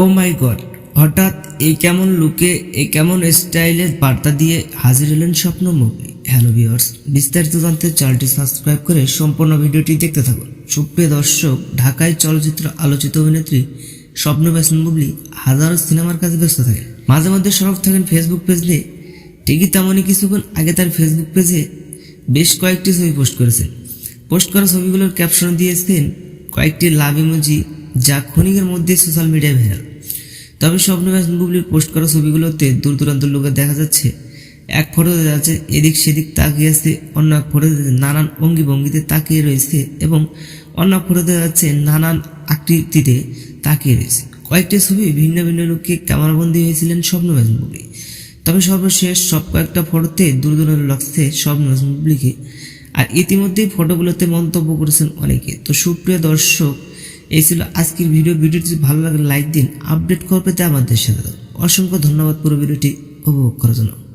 ও মাই god, হঠাৎ এই কেমন লুকে, এই কেমন স্টাইলের বার্তা দিয়ে হাজির হলেন স্বপ্ন মুগলি হ্যালো ভিউয়ার্স বিস্তারিত জানতে চ্যানেলটি সাবস্ক্রাইব করে সম্পূর্ণ ভিডিওটি দেখতে থাকুন। সুপ্রিয় দর্শক, ঢাকায় চলচ্চিত্র আলোচিত অভিনেত্রী স্বপ্ন বেসন বুবলি হাজারো সিনেমার কাজে ব্যস্ত থাকে। মাঝে মধ্যে সরব থাকেন ফেসবুক পেজ নিয়ে। ঠিকই তেমনই কিছুক্ষণ আগে তার ফেসবুক পেজে বেশ কয়েকটি ছবি পোস্ট করেছেন। পোস্ট করা ছবিগুলোর ক্যাপশন দিয়েছেন, কয়েকটি লাভ ইমোজি যা ক্ষণিকের মধ্যে সোশ্যাল মিডিয়ায় ভাইরাল তবে স্বপ্ন বুবলির পোস্ট করা ছবিগুলোতে দূর দূরান্ত লোকে দেখা যাচ্ছে, এক ফটোতে যাচ্ছে এদিক সেদিক তাকিয়ে আছে, অন্য এক ফটোতে নানান অঙ্গি ভঙ্গিতে তাকিয়ে রয়েছে এবং অন্য ফটোতে যাচ্ছে নানান আকৃতিতে তাকিয়ে রয়েছে। কয়েকটি ছবি ভিন্ন ভিন্ন লোককে ক্যামেরাবন্দি হয়েছিলেন স্বপ্ন বুবলি তবে সর্বশেষ সব কয়েকটা ফটোতে দূর দূরান্ত লাগছে স্বপ্ন বুবলিকে আর ইতিমধ্যেই ফটোগুলোতে মন্তব্য করেছেন অনেকে। তো সুপ্রিয় দর্শক এই ছিল আজকের ভিডিও। ভিডিওটি ভালো লাগলে লাইক দিন, আপডেট করবে আমাদের সাথে অসংখ্য ধন্যবাদ পুরো ভিডিওটি উপভোগ করার জন্য।